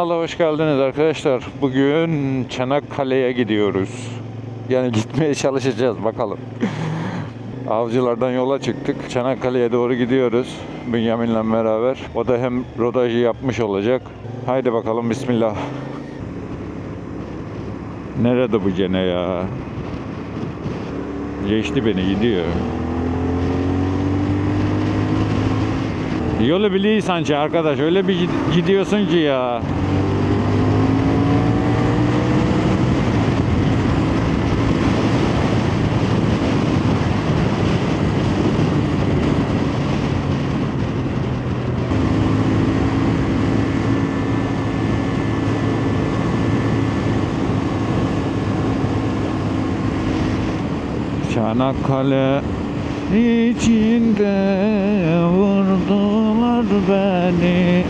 kanala hoş geldiniz arkadaşlar. Bugün Çanakkale'ye gidiyoruz. Yani gitmeye çalışacağız bakalım. Avcılardan yola çıktık. Çanakkale'ye doğru gidiyoruz. Bünyamin'le beraber. O da hem rodajı yapmış olacak. Haydi bakalım bismillah. Nerede bu gene ya? Geçti beni gidiyor. Yolu biliyor sanki arkadaş. Öyle bir gid- gidiyorsun ki ya. Çanakkale içinde vurdular beni.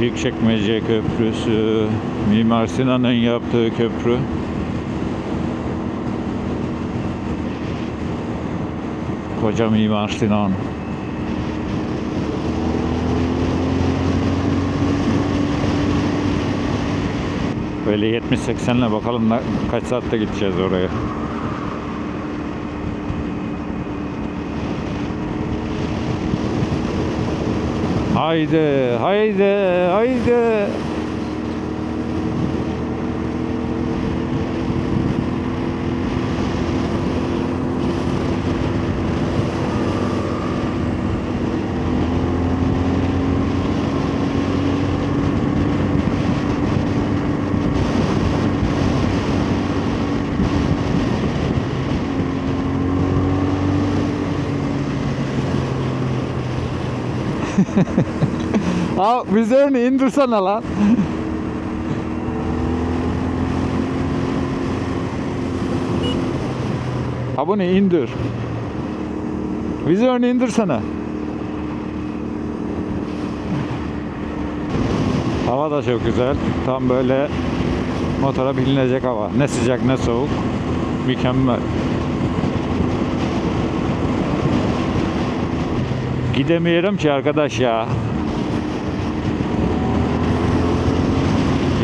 Büyükçekmece Köprüsü Mimar Sinan'ın yaptığı köprü. Koca Mimar Sinan Böyle 70-80'le bakalım ne- kaç saatte gideceğiz oraya. Haydi, haydi, haydi. Ha vizörünü indirsene lan. ha bunu indir. Vizörünü indirsene. Hava da çok güzel. Tam böyle motora binilecek hava. Ne sıcak ne soğuk. Mükemmel. Gidemiyorum ki arkadaş ya.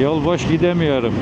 Yol boş gidemiyorum.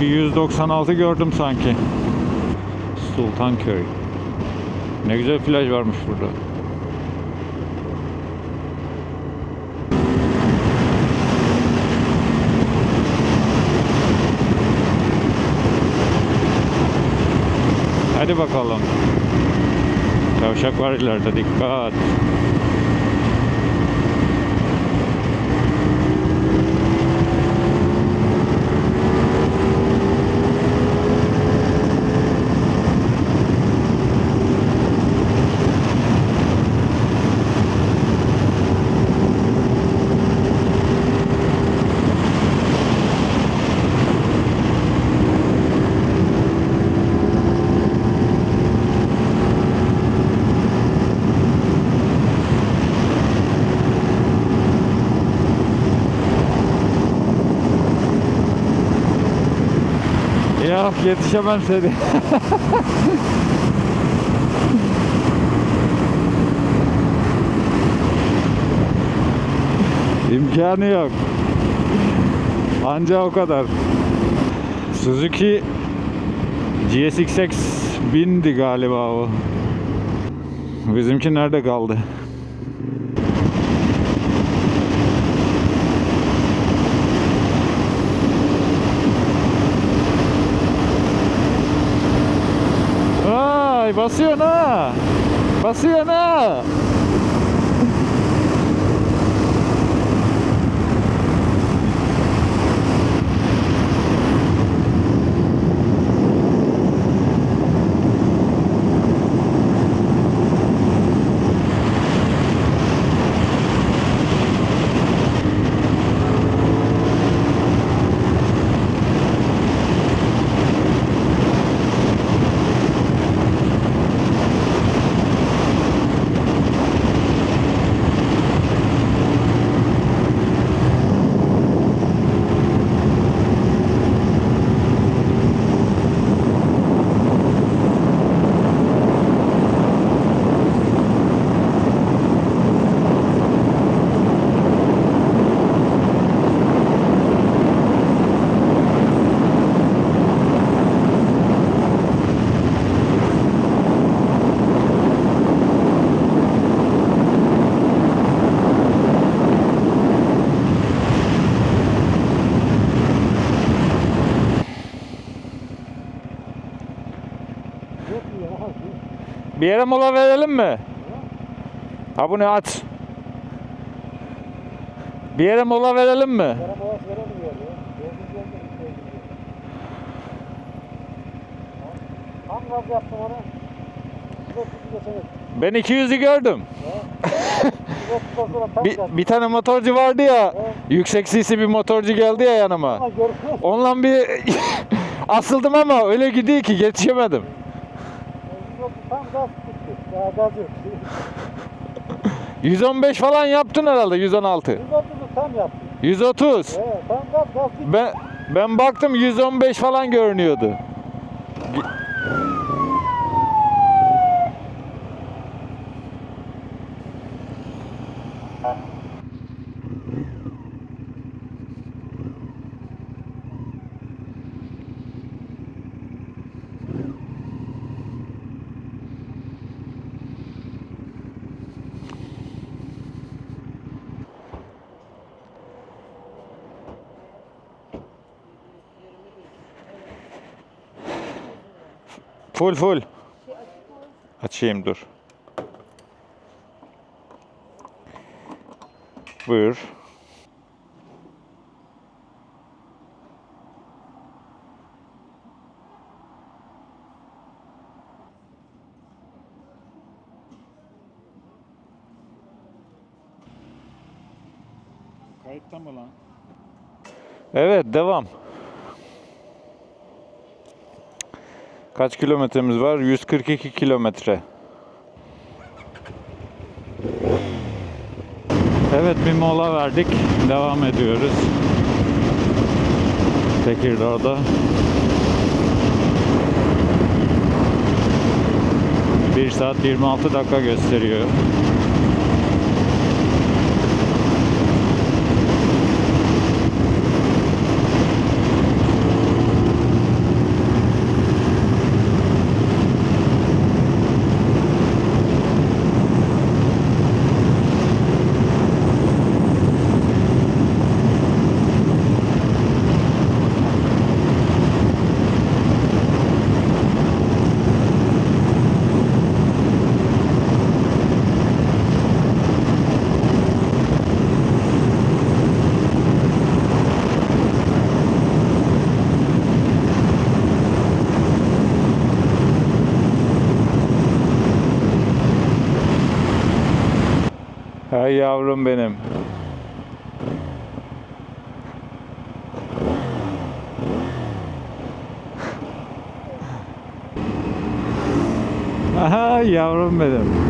Bir 196 gördüm sanki. Sultanköy. Ne güzel plaj varmış burada. Hadi bakalım. Kavşak var ileride dikkat. Yok yetişemem seni. İmkanı yok. Anca o kadar. Suzuki GSX-X 1000'di galiba o. Bizimki nerede kaldı? Vacina! Vacina! Bir yere mola verelim mi? Ha bunu aç. Bir yere mola verelim mi? Dördüncü yolda gitti. Tam gaz yaptım ona. 130 geçemedim. Ben 200'ü gördüm. 130'dan sonra tam Bir, bir tane motorcu vardı ya. Yüksek sisi bir motorcu geldi ya yanıma. Onunla bir asıldım ama öyle gidiyor ki yetişemedim. 130 tam gaz gitti. Daha gaz yok. 115 falan yaptın herhalde 116. 130'u tam yaptım. 130. Evet tam gaz gaz. Ben ben baktım 115 falan görünüyordu. Full full. Açayım dur. Buyur. Kayıtta mı lan? Evet devam. Kaç kilometremiz var? 142 kilometre. Evet bir mola verdik. Devam ediyoruz. Tekirdağ'da. Bir saat 26 dakika gösteriyor. Yavrum benim. Aha yavrum benim.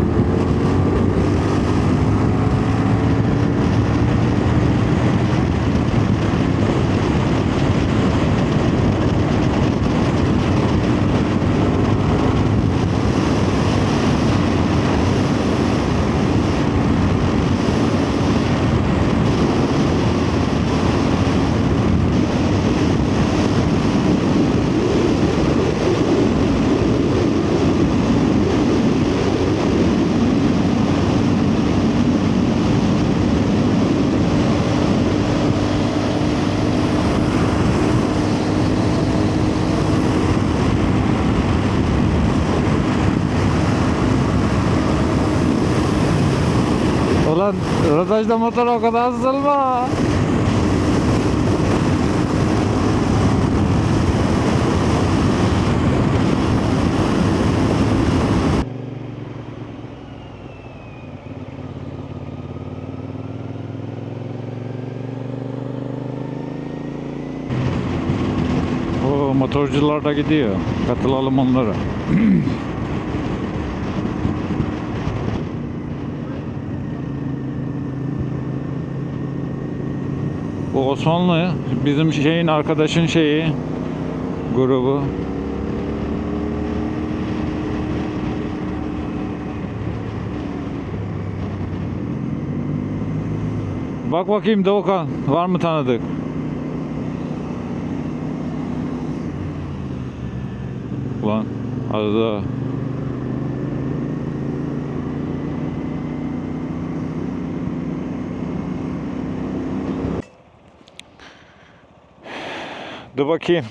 Rodajda motor o kadar hızlılma. O motorcular da gidiyor. Katılalım onlara. Bu Osmanlı bizim şeyin arkadaşın şeyi grubu. Bak bakayım Doğukan var mı tanıdık? Ulan arada Dur bakayım.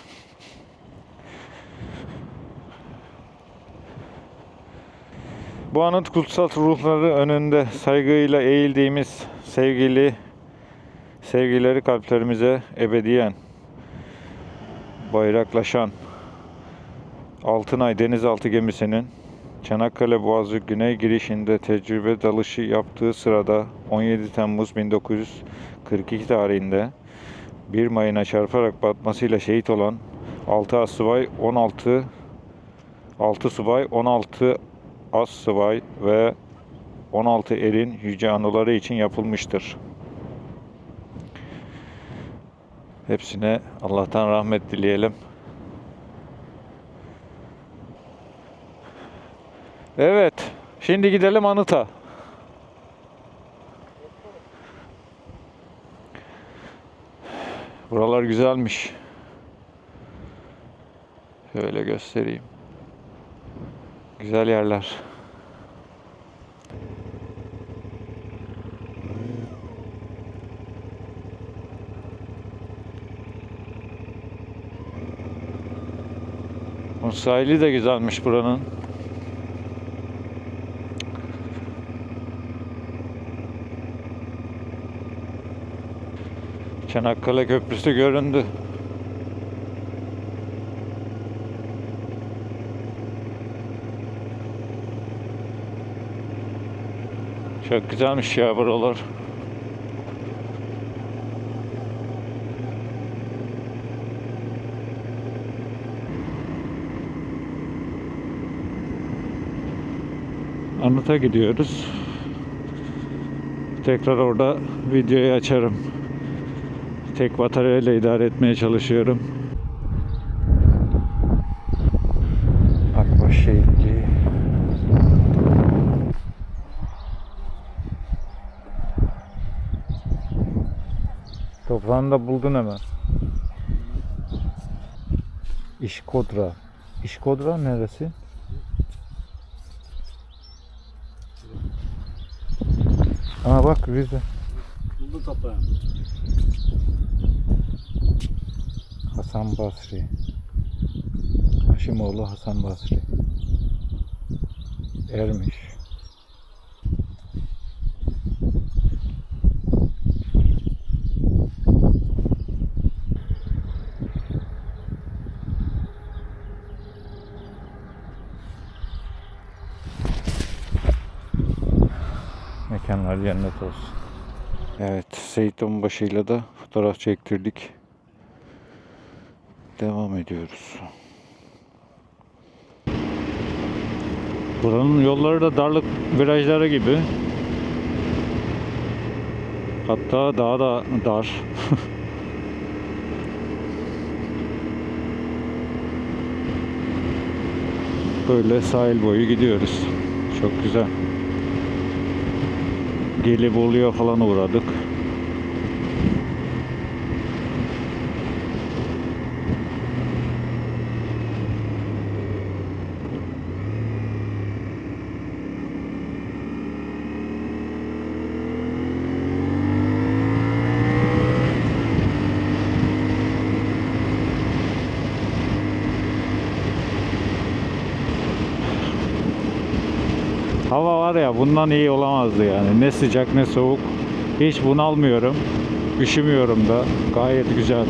Bu anıt kutsal ruhları önünde saygıyla eğildiğimiz sevgili sevgileri kalplerimize ebediyen bayraklaşan Altınay denizaltı gemisinin Çanakkale Boğazı güney girişinde tecrübe dalışı yaptığı sırada 17 Temmuz 1942 tarihinde bir mayına çarparak batmasıyla şehit olan 6 asubay 16 6 subay 16 as subay ve 16 erin yüce anıları için yapılmıştır. Hepsine Allah'tan rahmet dileyelim. Evet, şimdi gidelim anıta. Buralar güzelmiş. Şöyle göstereyim. Güzel yerler. Sahili de güzelmiş buranın. Çanakkale Köprüsü göründü. Çok güzelmiş ya buralar. Anıta gidiyoruz. Tekrar orada videoyu açarım. Tek bataryayla idare etmeye çalışıyorum. Akbaş şehitliği. Toprağını da buldun hemen. İşkodra. İşkodra neresi? Aa bak Rize. Buldu toprağı. Hasan Basri. Haşimoğlu Hasan Basri. Ermiş. Mekanlar cennet olsun. Evet, Seyit Onbaşı'yla da fotoğraf çektirdik. Devam ediyoruz. Buranın yolları da darlık virajları gibi. Hatta daha da dar. Böyle sahil boyu gidiyoruz. Çok güzel. Gelibolu'ya falan uğradık. Hava var bundan iyi olamazdı yani. Ne sıcak ne soğuk. Hiç bunalmıyorum. Üşümüyorum da. Gayet güzel.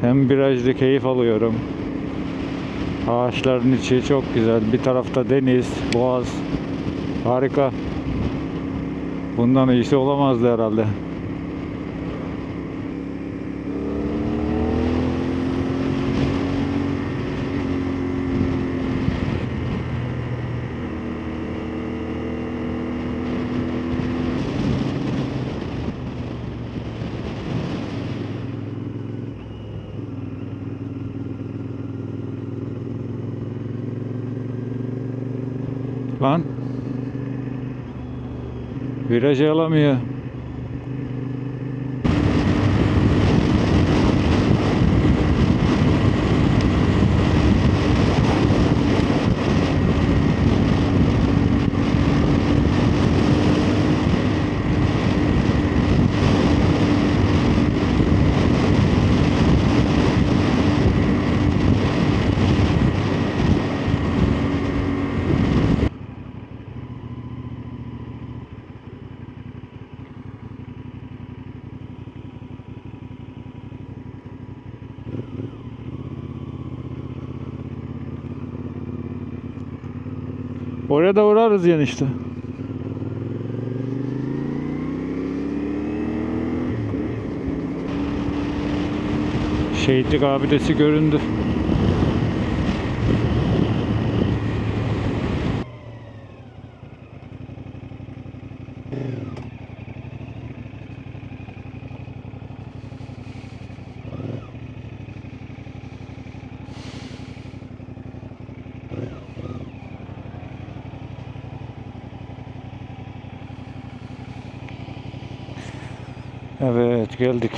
Hem virajda keyif alıyorum. Ağaçların içi çok güzel. Bir tarafta deniz, boğaz. Harika. Bundan iyisi olamazdı herhalde. hoje ela mesmo. Oraya da uğrarız yani işte. Şehitlik abidesi göründü. Evet geldik.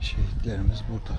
Şehitlerimiz burada.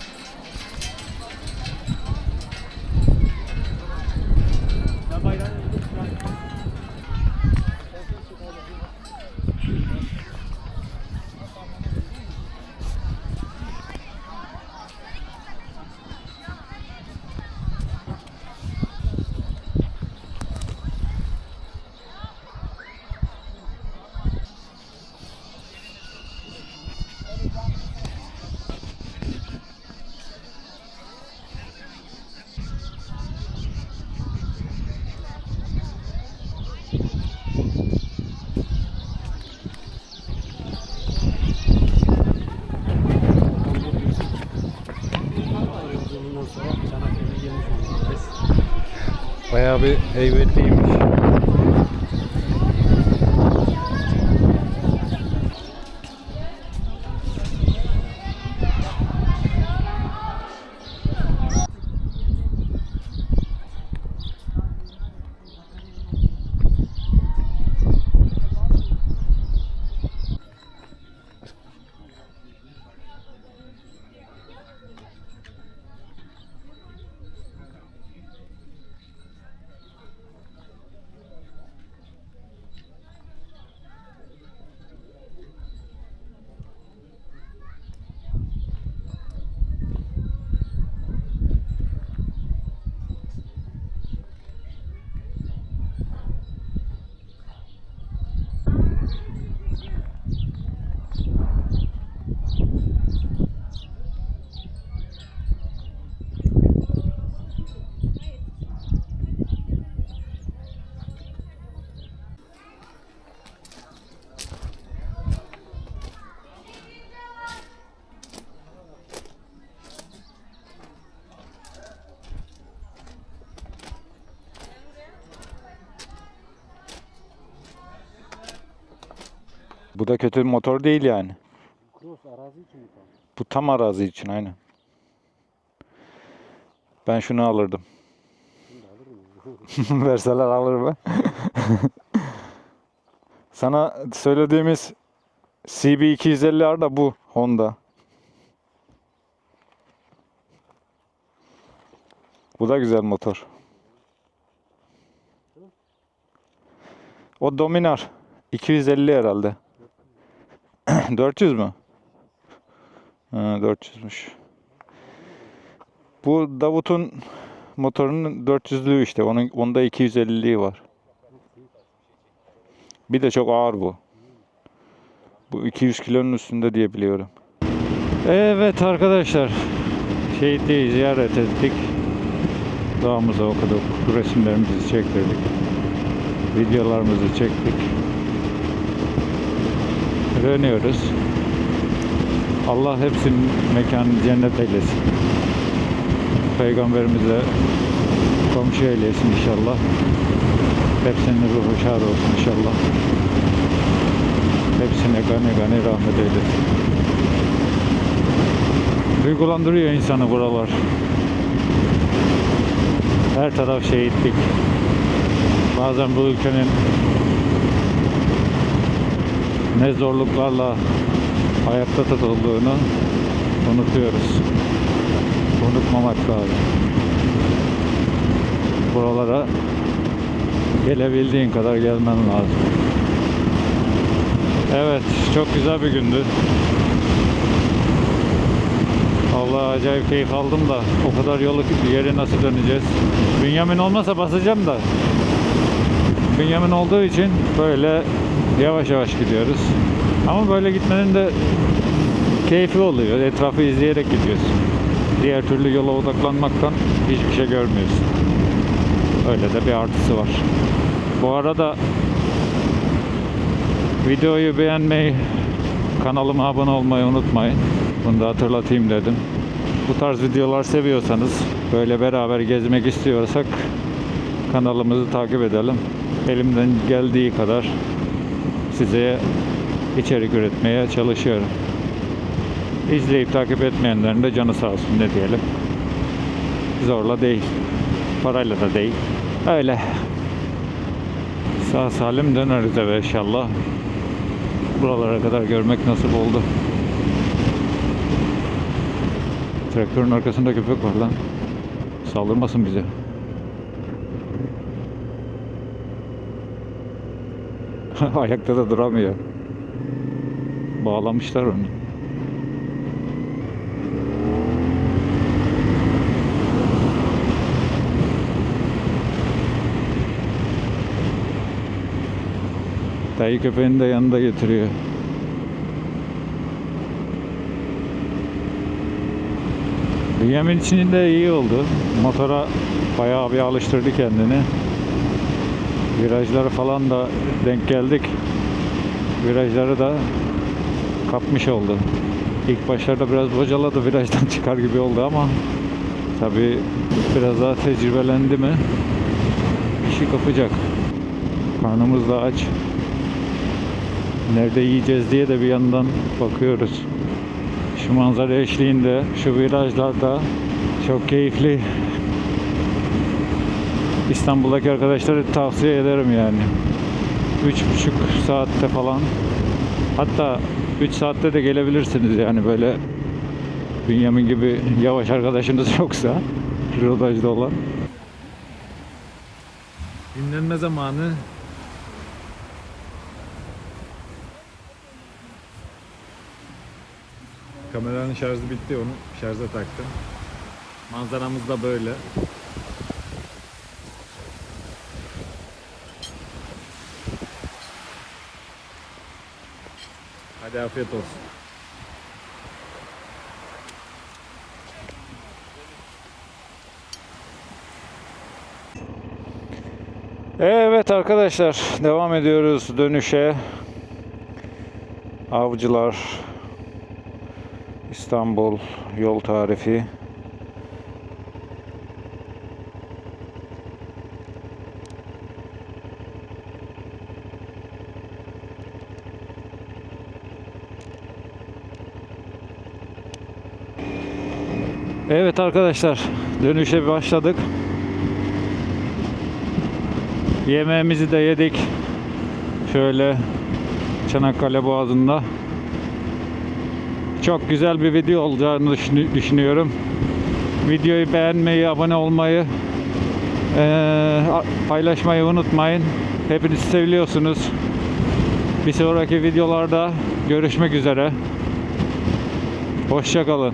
Bayağı bir heybetliymiş. Bu da kötü bir motor değil yani. Cross arazi için mi? Bu tam arazi için aynen. Ben şunu alırdım. Şimdi alır mı? Verseler. Sana söylediğimiz CB250R da bu Honda. Bu da güzel motor. O Dominar. 250 herhalde. 400 mü? Ha, 400'müş. Bu Davut'un motorunun 400'lüğü işte. Onun onda 250'liği var. Bir de çok ağır bu. Bu 200 kilonun üstünde diye biliyorum. Evet arkadaşlar. Şehitliği ziyaret ettik. Dağımıza okuduk. Resimlerimizi çektirdik. Videolarımızı çektik. Dönüyoruz. Allah hepsinin mekanını cennet eylesin. Peygamberimize komşu eylesin inşallah. Hepsinin ruhu şad olsun inşallah. Hepsine gani gani rahmet eylesin. Duygulandırıyor insanı buralar. Her taraf şehitlik. Bazen bu ülkenin ne zorluklarla ayakta tutulduğunu unutuyoruz. Unutmamak lazım. Buralara gelebildiğin kadar gelmen lazım. Evet, çok güzel bir gündü. Allah acayip keyif aldım da o kadar yolu yeri nasıl döneceğiz? Bünyamin olmasa basacağım da. Bünyamin olduğu için böyle yavaş yavaş gidiyoruz. Ama böyle gitmenin de keyfi oluyor. Etrafı izleyerek gidiyorsun. Diğer türlü yola odaklanmaktan hiçbir şey görmüyorsun. Öyle de bir artısı var. Bu arada videoyu beğenmeyi, kanalıma abone olmayı unutmayın. Bunu da hatırlatayım dedim. Bu tarz videolar seviyorsanız, böyle beraber gezmek istiyorsak kanalımızı takip edelim. Elimden geldiği kadar size içerik üretmeye çalışıyorum. İzleyip takip etmeyenlerin de canı sağ olsun ne diyelim. Zorla değil. Parayla da değil. Öyle. Sağ salim döneriz eve inşallah. Buralara kadar görmek nasip oldu. Traktörün arkasında köpek var lan. Saldırmasın bize. Ayakta da duramıyor. Bağlamışlar onu. Dayı köpeğini de yanında getiriyor. Bünyamin için de iyi oldu. Motora bayağı bir alıştırdı kendini. Virajları falan da denk geldik. Virajları da kapmış oldu. İlk başlarda biraz bocaladı virajdan çıkar gibi oldu ama tabi biraz daha tecrübelendi mi işi kapacak. Karnımız da aç. Nerede yiyeceğiz diye de bir yandan bakıyoruz. Şu manzara eşliğinde, şu virajlarda çok keyifli. İstanbul'daki arkadaşları tavsiye ederim yani. Üç buçuk saatte falan. Hatta 3 saatte de gelebilirsiniz yani böyle Bünyamin gibi yavaş arkadaşınız yoksa rodajda olan. Dinlenme zamanı Kameranın şarjı bitti onu şarja taktım. Manzaramız da böyle. Hadi afiyet olsun. Evet arkadaşlar devam ediyoruz dönüşe. Avcılar İstanbul yol tarifi. Evet arkadaşlar dönüşe başladık. Yemeğimizi de yedik. Şöyle Çanakkale Boğazı'nda. Çok güzel bir video olacağını düşün- düşünüyorum. Videoyu beğenmeyi, abone olmayı, paylaşmayı unutmayın. Hepiniz seviyorsunuz. Bir sonraki videolarda görüşmek üzere. Hoşça kalın.